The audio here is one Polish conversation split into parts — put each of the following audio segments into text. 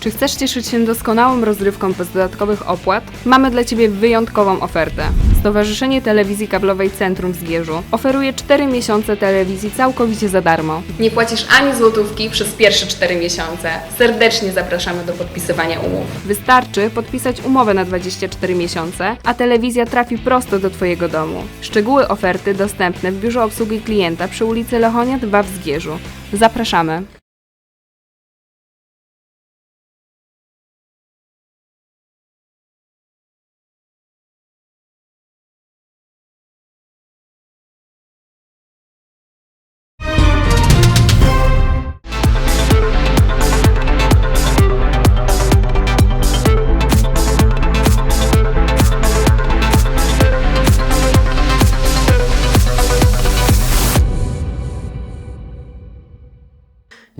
Czy chcesz cieszyć się doskonałą rozrywką bez dodatkowych opłat? Mamy dla Ciebie wyjątkową ofertę. Stowarzyszenie Telewizji Kablowej Centrum w Zgierzu oferuje 4 miesiące telewizji całkowicie za darmo. Nie płacisz ani złotówki przez pierwsze 4 miesiące. Serdecznie zapraszamy do podpisywania umów. Wystarczy podpisać umowę na 24 miesiące, a telewizja trafi prosto do Twojego domu. Szczegóły oferty dostępne w biurze obsługi klienta przy ulicy Lechonia 2 w Zgierzu. Zapraszamy.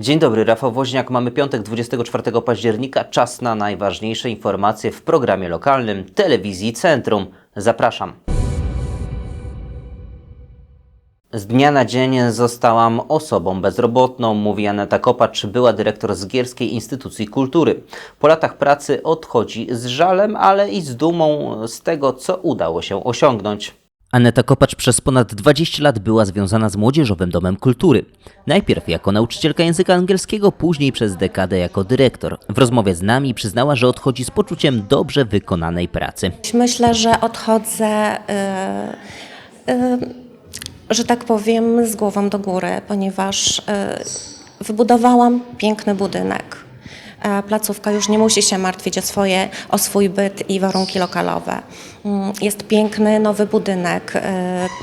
Dzień dobry, Rafał Woźniak. Mamy piątek 24 października. Czas na najważniejsze informacje w programie lokalnym Telewizji Centrum. Zapraszam. Z dnia na dzień zostałam osobą bezrobotną, mówi Aneta Kopacz, była dyrektor Zgierskiej Instytucji Kultury. Po latach pracy odchodzi z żalem, ale i z dumą z tego, co udało się osiągnąć. Aneta Kopacz przez ponad 20 lat była związana z Młodzieżowym Domem Kultury. Najpierw jako nauczycielka języka angielskiego, później przez dekadę jako dyrektor. W rozmowie z nami przyznała, że odchodzi z poczuciem dobrze wykonanej pracy. Myślę, że odchodzę, y, y, że tak powiem, z głową do góry, ponieważ y, wybudowałam piękny budynek. E, Placówka już nie musi się martwić o, swoje, o swój byt i warunki lokalowe. Mm, Jest piękny nowy budynek, y,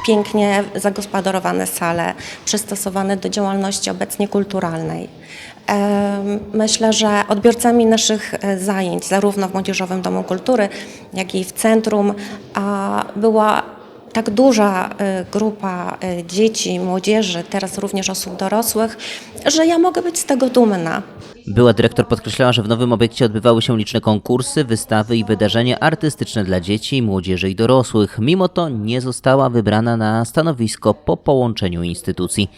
pięknie zagospodarowane sale, przystosowane do działalności obecnie kulturalnej. Em, Myślę, że odbiorcami naszych e, zajęć, zarówno w Młodzieżowym Domu Kultury, jak i w centrum, była tak duża e, grupa e, dzieci, młodzieży, teraz również osób dorosłych, że ja mogę być z tego dumna. Była dyrektor podkreślała, że w nowym obiekcie odbywały się liczne konkursy, wystawy i wydarzenia artystyczne dla dzieci, młodzieży i dorosłych. Mimo to nie została wybrana na stanowisko po połączeniu instytucji.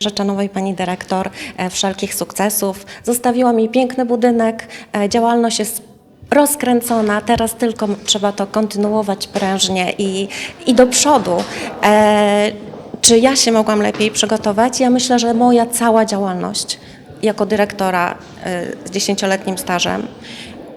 Życzę nowej pani dyrektor e, wszelkich sukcesów. Zostawiła mi piękny budynek, działalność jest rozkręcona, teraz tylko trzeba to kontynuować prężnie i, i do przodu. E, czy ja się mogłam lepiej przygotować? Ja myślę, że moja cała działalność jako dyrektora e, z dziesięcioletnim stażem,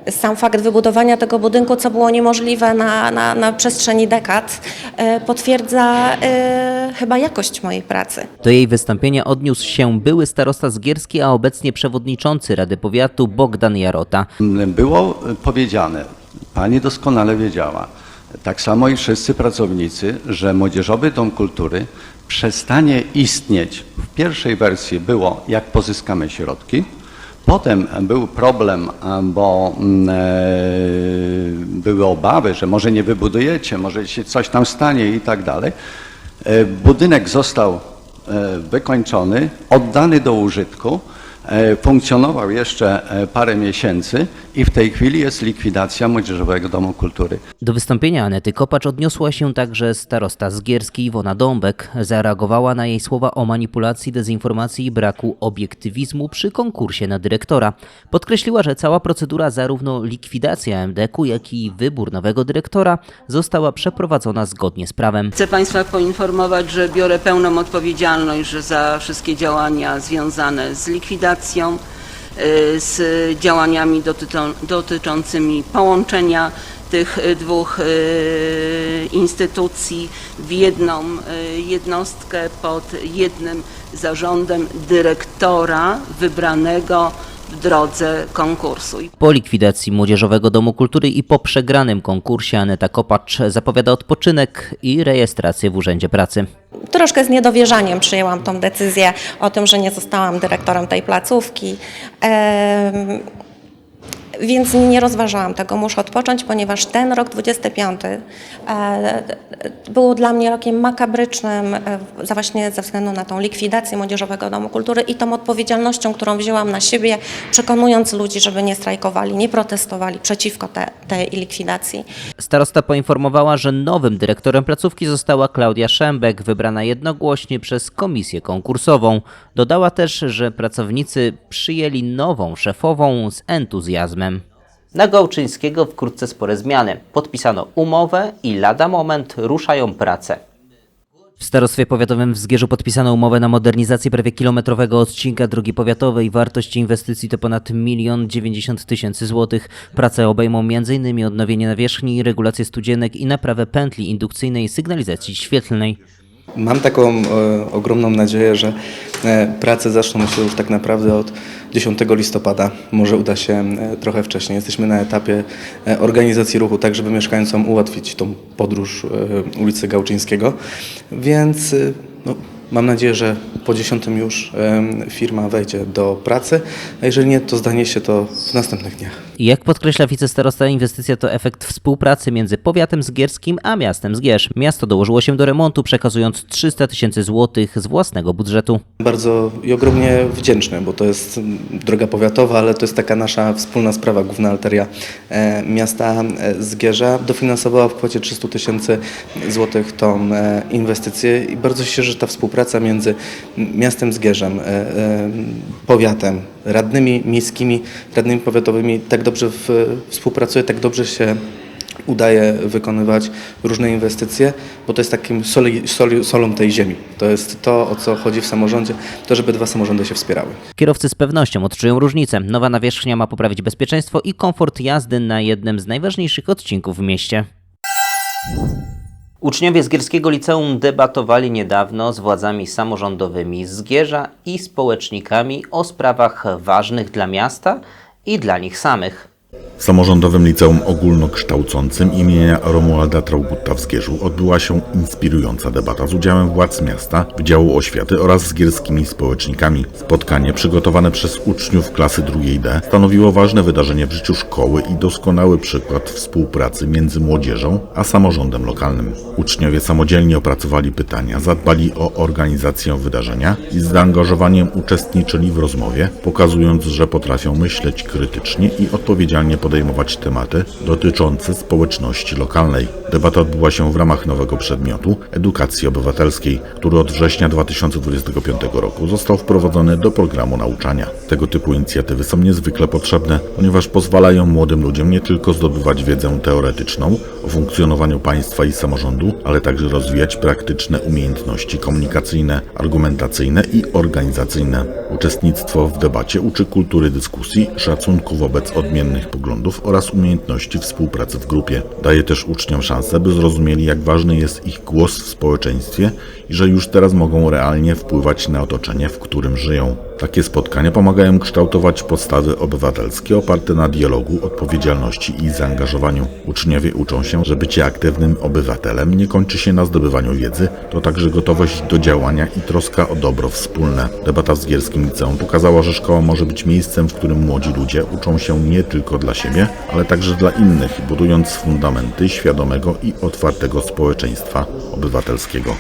sam fakt wybudowania tego budynku, co było niemożliwe na, na, na przestrzeni dekad, e, potwierdza e, chyba jakość mojej pracy. Do jej wystąpienia odniósł się były starosta Zgierski, a obecnie przewodniczący Rady Powiatu Bogdan Jarota. Było powiedziane, pani doskonale wiedziała, tak samo i wszyscy pracownicy, że Młodzieżowy Dom Kultury przestanie istnieć. W pierwszej wersji było, jak pozyskamy środki. Potem był problem, bo mm, e, były obawy, że może nie wybudujecie, może się coś tam stanie i tak dalej. E, Budynek został e, wykończony, oddany do użytku. E, Funkcjonował jeszcze e, parę miesięcy i w tej chwili jest likwidacja Młodzieżowego Domu Kultury. Do wystąpienia Anety Kopacz odniosła się także starosta Zgierski Iwona Dąbek. Zareagowała na jej słowa o manipulacji, dezinformacji i braku obiektywizmu przy konkursie na dyrektora. Podkreśliła, że cała procedura zarówno likwidacja MDK-u, jak i wybór nowego dyrektora została przeprowadzona zgodnie z prawem. Chcę Państwa poinformować, że biorę pełną odpowiedzialność za wszystkie działania związane z likwidacją, y, z działaniami dotyczą, dotyczącymi połączenia tych y, dwóch y, instytucji w jedną jednostkę pod jednym zarządem dyrektora wybranego w drodze konkursu. Po likwidacji Młodzieżowego Domu Kultury i po przegranym konkursie Aneta Kopacz zapowiada odpoczynek i rejestrację w Urzędzie Pracy. Troszkę z niedowierzaniem przyjęłam tą decyzję o tym, że nie zostałam dyrektorem tej placówki. Więc nie rozważałam tego, muszę odpocząć, ponieważ ten rok 25 e, był dla mnie rokiem makabrycznym, e, za właśnie ze względu na tą likwidację Młodzieżowego Domu Kultury i tą odpowiedzialnością, którą wzięłam na siebie, przekonując ludzi, żeby nie strajkowali, nie protestowali przeciwko te, tej likwidacji. Starosta poinformowała, że nowym dyrektorem placówki została Klaudia Szembek, wybrana jednogłośnie przez komisję konkursową. Dodała też, że pracownicy przyjęli nową szefową z entuzjazmem. Na Gałczyńskiego wkrótce spore zmiany. Podpisano umowę i lada moment ruszają prace. W starostwie powiatowym w Zgierzu podpisano umowę na modernizację prawie kilometrowego odcinka drogi powiatowej. Wartość inwestycji to ponad 1 dziewięćdziesiąt tysięcy złotych. Prace obejmą m.in. odnowienie nawierzchni, regulację studzienek i naprawę pętli indukcyjnej sygnalizacji świetlnej. Mam taką e, ogromną nadzieję, że e, prace zaczną się już tak naprawdę od 10 listopada. Może uda się e, trochę wcześniej. Jesteśmy na etapie e, organizacji ruchu, tak żeby mieszkańcom ułatwić tą podróż e, ulicy Gałczyńskiego. Więc no, mam nadzieję, że po 10 już firma wejdzie do pracy, a jeżeli nie, to zdanie się to w następnych dniach. Jak podkreśla wicestarosta, inwestycja to efekt współpracy między powiatem zgierskim a miastem Zgierz. Miasto dołożyło się do remontu, przekazując 300 tysięcy złotych z własnego budżetu. Bardzo i ogromnie wdzięczny, bo to jest mm, droga powiatowa, ale to jest taka nasza wspólna sprawa. Główna arteria e, miasta e, Zgierza dofinansowała w kwocie 300 tysięcy złotych tą e, inwestycję i bardzo się cieszę, że ta współpraca między m, miastem Zgierzem, e, e, powiatem, radnymi miejskimi, radnymi powiatowymi tak dobrze współpracuje, tak dobrze się udaje wykonywać różne inwestycje, bo to jest takim soli, soli, solą tej ziemi. To jest to, o co chodzi w samorządzie, to żeby dwa samorządy się wspierały. Kierowcy z pewnością odczują różnicę. Nowa nawierzchnia ma poprawić bezpieczeństwo i komfort jazdy na jednym z najważniejszych odcinków w mieście. Uczniowie z Gierskiego Liceum debatowali niedawno z władzami samorządowymi z Gierza i społecznikami o sprawach ważnych dla miasta i dla nich samych. W Samorządowym Liceum Ogólnokształcącym imienia Romualda Traugutta w Zgierzu odbyła się inspirująca debata z udziałem władz miasta, Wydziału Oświaty oraz z gierskimi społecznikami. Spotkanie przygotowane przez uczniów klasy drugiej D stanowiło ważne wydarzenie w życiu szkoły i doskonały przykład współpracy między młodzieżą a samorządem lokalnym. Uczniowie samodzielnie opracowali pytania, zadbali o organizację wydarzenia i z zaangażowaniem uczestniczyli w rozmowie, pokazując, że potrafią myśleć krytycznie i odpowiedzialnie podejmować tematy dotyczące społeczności lokalnej. Debata odbyła się w ramach nowego przedmiotu edukacji obywatelskiej, który od września 2025 roku został wprowadzony do programu nauczania. Tego typu inicjatywy są niezwykle potrzebne, ponieważ pozwalają młodym ludziom nie tylko zdobywać wiedzę teoretyczną o funkcjonowaniu państwa i samorządu, ale także rozwijać praktyczne umiejętności komunikacyjne, argumentacyjne i organizacyjne. Uczestnictwo w debacie uczy kultury dyskusji, szacunku wobec odmiennych poglądów oraz umiejętności współpracy w grupie. Daje też uczniom szansę, by zrozumieli, jak ważny jest ich głos w społeczeństwie i że już teraz mogą realnie wpływać na otoczenie, w którym żyją. Takie spotkania pomagają kształtować postawy obywatelskie oparte na dialogu, odpowiedzialności i zaangażowaniu. Uczniowie uczą się, że bycie aktywnym obywatelem nie kończy się na zdobywaniu wiedzy, to także gotowość do działania i troska o dobro wspólne. Debata w Zgierskim Liceum pokazała, że szkoła może być miejscem, w którym młodzi ludzie uczą się nie tylko dla siebie, ale także dla innych, budując fundamenty świadomego i otwartego społeczeństwa obywatelskiego.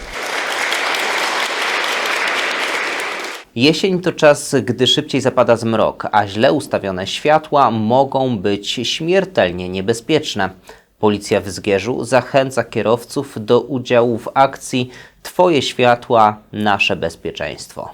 Jesień to czas, gdy szybciej zapada zmrok, a źle ustawione światła mogą być śmiertelnie niebezpieczne. Policja w Zgierzu zachęca kierowców do udziału w akcji Twoje światła, nasze bezpieczeństwo.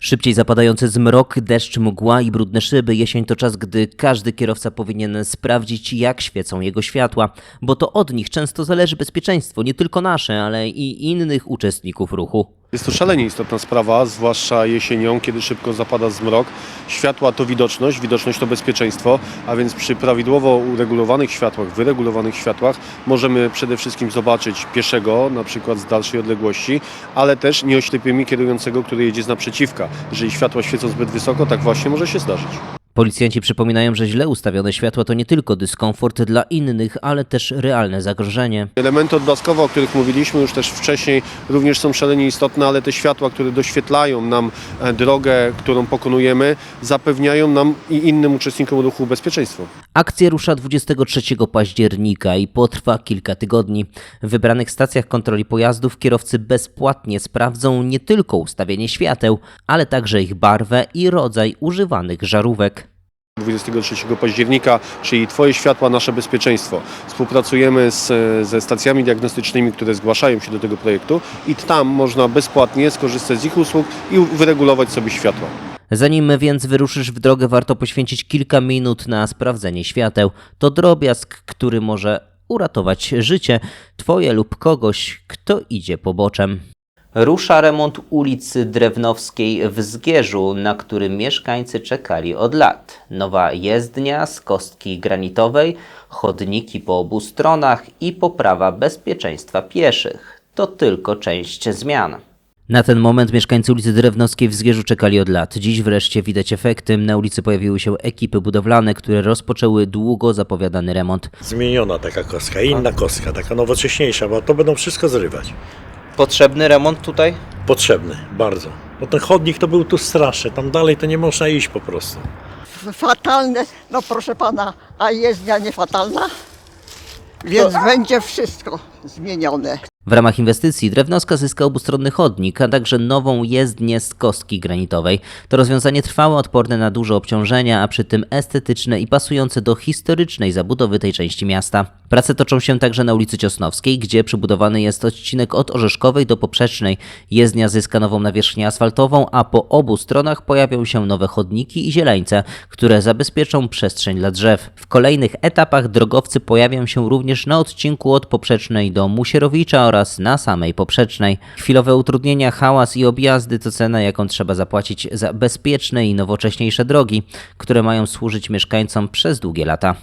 Szybciej zapadający zmrok, deszcz, mgła i brudne szyby. Jesień to czas, gdy każdy kierowca powinien sprawdzić, jak świecą jego światła, bo to od nich często zależy bezpieczeństwo, nie tylko nasze, ale i innych uczestników ruchu. Jest to szalenie istotna sprawa, zwłaszcza jesienią, kiedy szybko zapada zmrok. Światła to widoczność, widoczność to bezpieczeństwo, a więc przy prawidłowo uregulowanych światłach, wyregulowanych światłach możemy przede wszystkim zobaczyć pieszego, na przykład z dalszej odległości, ale też nie oślepimy kierującego, który jedzie z naprzeciwka. Jeżeli światła świecą zbyt wysoko, tak właśnie może się zdarzyć. Policjanci przypominają, że źle ustawione światła to nie tylko dyskomfort dla innych, ale też realne zagrożenie. Elementy odblaskowe, o których mówiliśmy już też wcześniej, również są szalenie istotne, ale te światła, które doświetlają nam e, drogę, którą pokonujemy, zapewniają nam i innym uczestnikom ruchu bezpieczeństwo. Akcja rusza 23 października i potrwa kilka tygodni. W wybranych stacjach kontroli pojazdów kierowcy bezpłatnie sprawdzą nie tylko ustawienie świateł, ale także ich barwę i rodzaj używanych żarówek. 23 października, czyli Twoje światła, nasze bezpieczeństwo. Współpracujemy z, ze stacjami diagnostycznymi, które zgłaszają się do tego projektu i tam można bezpłatnie skorzystać z ich usług i wyregulować sobie światła. Zanim więc wyruszysz w drogę, warto poświęcić kilka minut na sprawdzenie świateł. To drobiazg, który może uratować życie Twoje lub kogoś, kto idzie poboczem. Rusza remont ulicy Drewnowskiej w Zgierzu, na którym mieszkańcy czekali od lat. Nowa jezdnia z kostki granitowej, chodniki po obu stronach i poprawa bezpieczeństwa pieszych. To tylko część zmian. Na ten moment mieszkańcy ulicy Drewnowskiej w Zgierzu czekali od lat. Dziś wreszcie widać efekty. Na ulicy pojawiły się ekipy budowlane, które rozpoczęły długo zapowiadany remont. zmieniona taka kostka, inna kostka, taka nowocześniejsza, bo to będą wszystko zrywać. Potrzebny remont tutaj? Potrzebny, bardzo. Bo ten chodnik to był tu straszny, tam dalej to nie można iść po prostu. fatalne, no proszę pana, a jezdnia nie fatalna? Więc będzie wszystko zmienione. W ramach inwestycji Drewnowska zyska obustronny chodnik, a także nową jezdnię z kostki granitowej. To rozwiązanie trwałe, odporne na duże obciążenia, a przy tym estetyczne i pasujące do historycznej zabudowy tej części miasta. Prace toczą się także na ulicy Ciosnowskiej, gdzie przybudowany jest odcinek od Orzeszkowej do Poprzecznej. Jezdnia zyska nową nawierzchnię asfaltową, a po obu stronach pojawią się nowe chodniki i zieleńce, które zabezpieczą przestrzeń dla drzew. W kolejnych etapach drogowcy pojawią się również na odcinku od Poprzecznej do Musierowicza oraz na samej Poprzecznej. Chwilowe utrudnienia, hałas i objazdy to cena, jaką trzeba zapłacić za bezpieczne i nowocześniejsze drogi, które mają służyć mieszkańcom przez długie lata.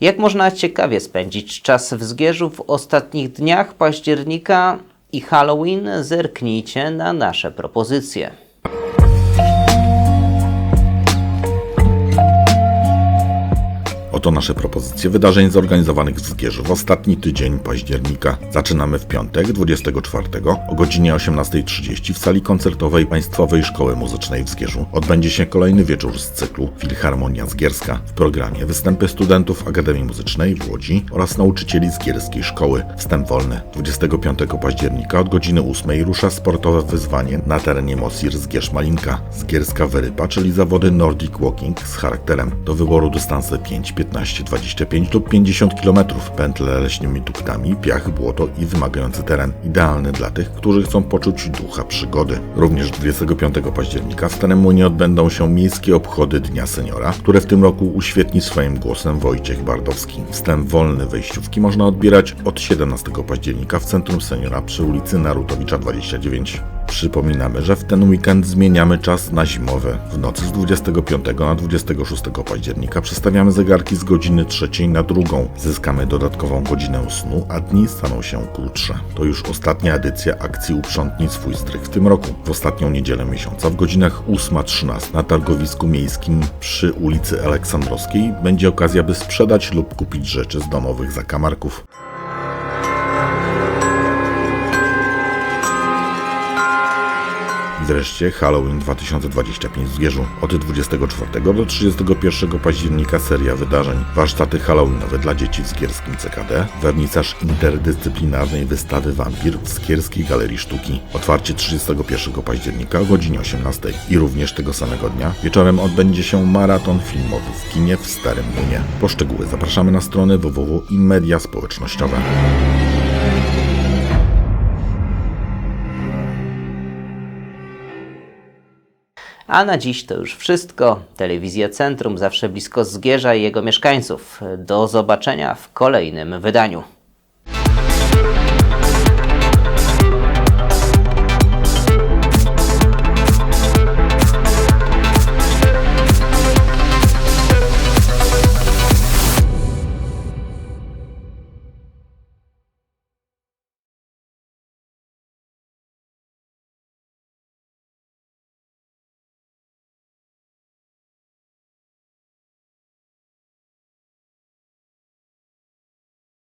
Jak można ciekawie spędzić czas w Zgierzu w ostatnich dniach października i Halloween? Zerknijcie na nasze propozycje. Oto nasze propozycje wydarzeń zorganizowanych w Zgierzu w ostatni tydzień października. Zaczynamy w piątek, 24 o godzinie 18.30 w sali koncertowej Państwowej Szkoły Muzycznej w Zgierzu. Odbędzie się kolejny wieczór z cyklu Filharmonia Zgierska. W programie występy studentów Akademii Muzycznej w Łodzi oraz nauczycieli Zgierskiej Szkoły. Wstęp wolny. 25 października od godziny 8 rusza sportowe wyzwanie na terenie Mosir Zgierz Malinka. Zgierska Wyrypa, czyli zawody Nordic Walking z charakterem. Do wyboru dystanse 5, 15, 25 lub 50 km. Pętle leśnymi duktami, piach, błoto i wymagający teren. Idealny dla tych, którzy chcą poczuć ducha przygody. Również 25 października w Starym Młynie odbędą się miejskie obchody Dnia Seniora, które w tym roku uświetni swoim głosem Wojciech Bardowski. Wstęp wolny wejściówki można odbierać od 17 października w Centrum Seniora przy ulicy Narutowicza 29. Przypominamy, że w ten weekend zmieniamy czas na zimowy. W nocy z 25 na 26 października przestawiamy zegarki z godziny trzeciej na drugą. Zyskamy dodatkową godzinę snu, a dni staną się krótsze. To już ostatnia edycja akcji Uprzątnij swój strych w tym roku. W ostatnią niedzielę miesiąca w godzinach 8.13 na targowisku miejskim przy ulicy Aleksandrowskiej będzie okazja, by sprzedać lub kupić rzeczy z domowych zakamarków. Wreszcie Halloween 2025 w Zgierzu. Od 24 do 31 października seria wydarzeń. Warsztaty Halloweenowe dla dzieci w Zgierskim CKD, wernisaż interdyscyplinarnej wystawy Wampir w Zgierskiej Galerii Sztuki. Otwarcie 31 października o godzinie 18 i również tego samego dnia wieczorem odbędzie się maraton filmowy w kinie w Starym Młynie. Po szczegóły zapraszamy na stronę www i media społecznościowe. A na dziś to już wszystko. Telewizja Centrum zawsze blisko Zgierza i jego mieszkańców. Do zobaczenia w kolejnym wydaniu.